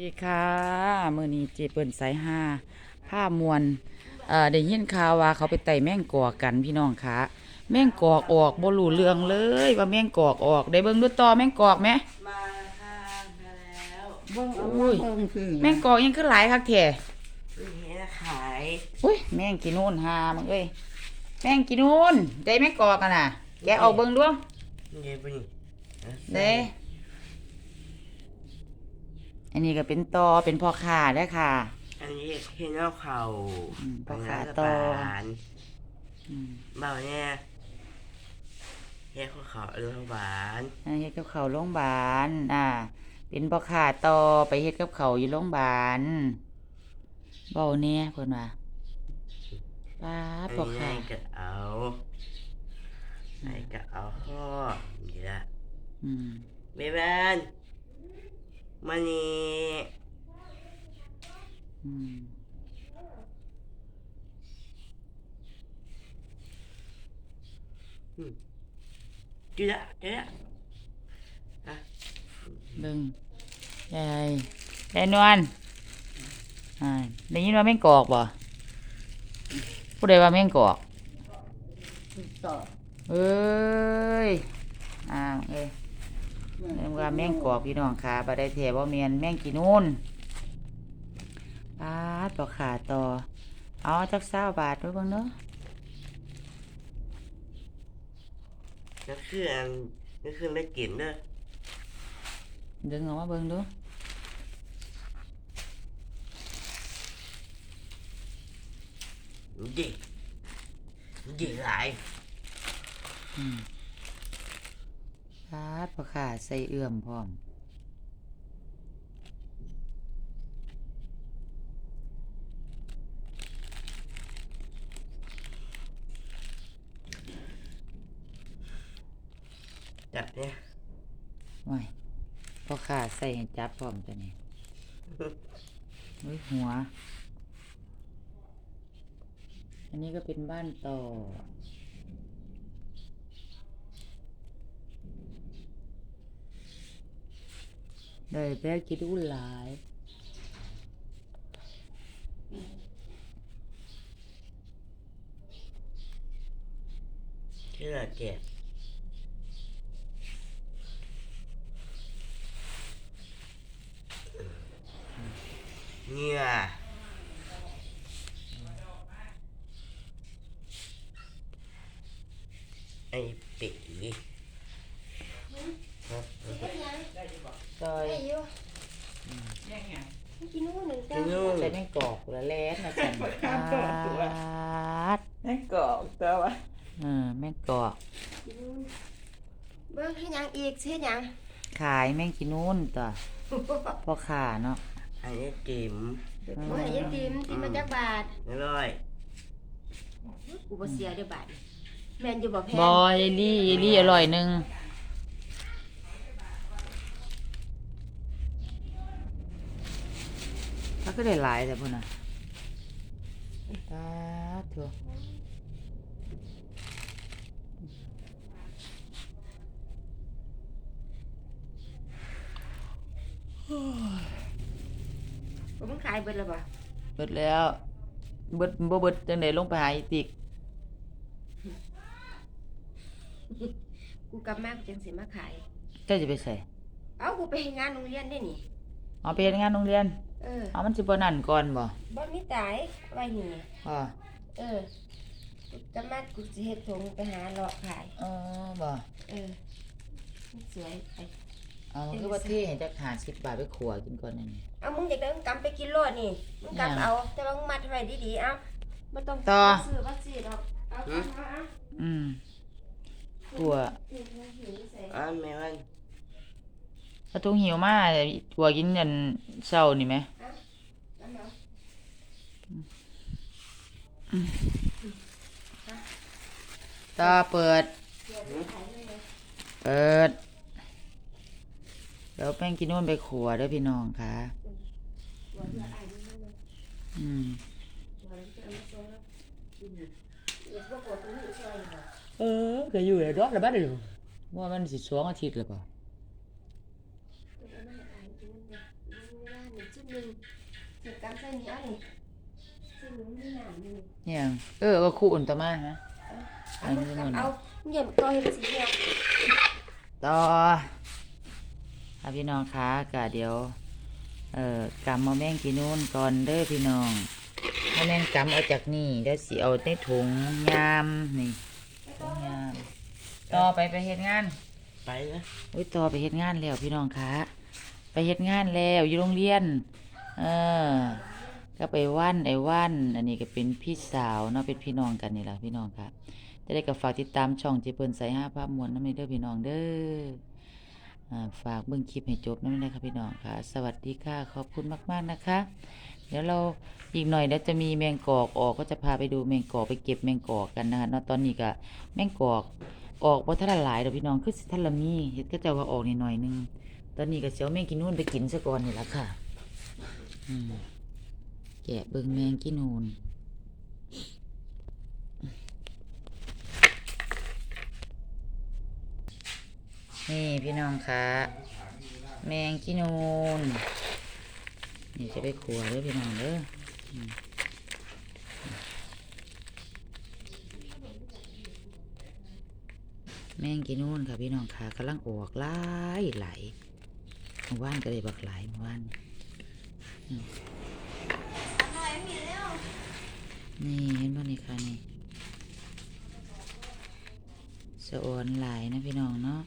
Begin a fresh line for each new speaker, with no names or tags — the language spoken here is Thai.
ดีค่ะมือนี้เจเปิ่นสายห้าผ้ามวลเอ่อได้ยินข่าวว่าเขาไปไต่แม่งกอกกันพี่น้องคะแม่งกอกออกบ่รู้เรื่องเลยว่าแม่งกอกออกได้เบิ่งดูต่อแม่งกอกไหม
มาค่ะมาแล้ว
เบิ่งเอา
อุ้
มายเบิ่งคือ
แม่งกอกยังคือหลายคักแท้
นี่นะขาย
อุ้ยแม่งกินนู่นหามึงเอ้ยแม่งกินนู่นได้แม่งกอกกันน่ะแกะออกเบิ่งดู
นี่เป็น
เด้ อันนี้ก็เป็นตอเป็นพ่อค้าเด้อค่ะ
อันนี้เห็นนอกเขา
อืม
บาง
ปลา
ร้าน
คา
ส
โต
ปาน
อืม
เบาเนี่ยเฮ็ดของเขาเรื่องหวาน
อ่าเฮ็ดกับเขาวโรงพยาบาลอ่า เป็นพ่อค้าต่อไปเฮ็ดกับเขาวอยู่โรงพยาบาลเบาแหน่เพิ่นว่าป้า
อั
ด
น
พ่อ
นี้
ค้า
นายก็เอานายก็เอาข้อนี่ละ
อืม
เบบัน มานี่
อืม
จุดะจุดะอะ
เบิ่งยายยายนวลอ่าได้ยินว่าแม่งกอกบ่ผู้ใดว่าแม่งกอก
ต่อ
เอ้ยอ้าวเอ้ย เรียกว่าแม่งกอกพี่น้องค่ะบ่ได้แท้บ่แม่นแม่งกินนู่นป้าดพ่อค้าต่อ เอาจัก20บาทด้วยเบิ่งเนาะ
นั่นคืออันนั่นคือไม่กินเด้อ
ดึงออกมาเบิ่งดู
ดิดิหลาย
อืม พาดพอขาใส่เอื้อมพร้อม
จับเนี่ย
ว้ายพอขาใส่ให้จับพร้อมตัวนี้เฮ้ยหัว อันนี้ก็เป็นบ้านต่อ ได้แป๊กินอุ่นหลา ย
ชื่ออะไรเจ็บเนี่ยไอ้ปีครับ
ซอย
อายุกินนู่นหนึ่ง
กินนู่น
ใส่แม่งกอกละแล้นนะจันปาด
แม่งกอกตัววะ
เออแม่งกอก
เบิ้งให้ยังอีกเช่นยัง
ขายแม่งกินนู่นต่อพ่อขาเนาะ
อันนี้จิ๋ม
ว่าให้ยายติมติมมาจากบาท
อร่อย
กูบ่เสียเด้อบาทแม่นอยู่บ่แพง
บอยยลี่ยลี่อร่อยหนึ่ง ถ้าก็ได้หลายแต่พุ่นน่ะตาถั่ว
บ่มึงขายเบิดแล้วบ่
เบิดแล้ว เบิดบ่เบิดจังไดลงไปหาอีติก
กูกลับมากูจังสิมาขาย
เจ้าจะไปใส่
เอ้ากูไปเฮ็ดงานโรงเรียนได้นี่
เอาไปเฮ็ดงานโรงเรียน
เออ
เอามันสิบ่นั่นก่อนบ่
บ่มีตายไว้นี่
อ๋อ
เออกูกลับมากูสิเฮ็ดถุงไปหาเลาะขาย
เออบ่
เออสวยไป
เอาคือว่าเทให้จัก50บาทไปขัวกินก่อนนั่นนี่
เอามึงอยากได้มึงกำไปกินโลดนี่มึงกำเอาแต่ว่ามึงมัดไว้ดีๆเอาบ่ต้อง
ต่อ
ซื้อบ่ซื้อดอกเอาเอาเอาเอา
อืมถั่ว
อันแม่วัน
ถ้าทุ่งหิวมาถั่วกินอันเช้านี่ไหมตาเปิด เปิด เดี๋ยวแป้งกินนู่นไปขัวด้วยพี่น้องค่ะ อืมเออก็อยู่ในรถแล้วบ้านเดียวว่ามันสิสองอาทิตย์แล้วเปล่า
เวลาหนึ่งจิหนึ่งเจ็ดกรัมเส้นนี้เอานี่เส้นนี้มีหนามนี่
เนี่ยเออก็คู่อุ่นต่อมาฮะอั
เอา
นนี้มัน
เอาเหยี่ยมก็เห็นสีเหียว
ต่ออะพี่น้องคะกะเดี๋ยว เอ่อกำมาแมงกินนู่นก่อนเด้อพี่น้องมาแมงกำเอาจากนี่เดี๋ยวสิเอาในถุงยามนี่ถุงยามต่อไปไปเฮ็ดงาน
ไปนะ
อุ้ยต่อไปเฮ็ดงานแล้วพี่น้องคะ ไปเฮ็ดงานแล้วอยู่โรงเรียน เออ ก็ไปวันไอ้วัน อันนี้ก็เป็นพี่สาวเนาะเป็นพี่น้องกันนี่แหละพี่น้องค่ะจะได้กับฝากติดตามช่องเจเปิ้นใส่ห้าภาพมวลน้ำในเด้อพี่น้องเด้ออ่าฝากเบิ่งคลิปให้จบน้ำในค่ะพี่น้องค่ะ สวัสดีค่ะขอบคุณมากๆนะคะ เดี๋ยวเราอีกหน่อยเดี๋ยวจะมีแมงกอกออกก็จะพาไปดูแมงกอกไปเก็บแมงกอกกันนะคะเนาะตอนนี้ก็แมงกอกออกบ่ทันหลายดอกพี่น้องคือสิทันละมีเฮ็ดก็จะว่าออกนิดหน่อยนึง อนนี้ก็สิเสียวแมงกินนู่นไปกินซะก่อนนี่ละค่ะอืมแกะเบิงแมงกินูนนี่พี่น้องคะแมงกินูนนี่จะไปขัวเด้อพี่น้องเด้ออืมแมงกินูนค่ะพี่น้องค่ะกำลังออกหลายไหล หมู่บ้านก็เลยบักหลายหมู่บ้านนี่เห็นป่ะนี่ค่ะนี่สะออนหลายนะพี่น้องเนาะ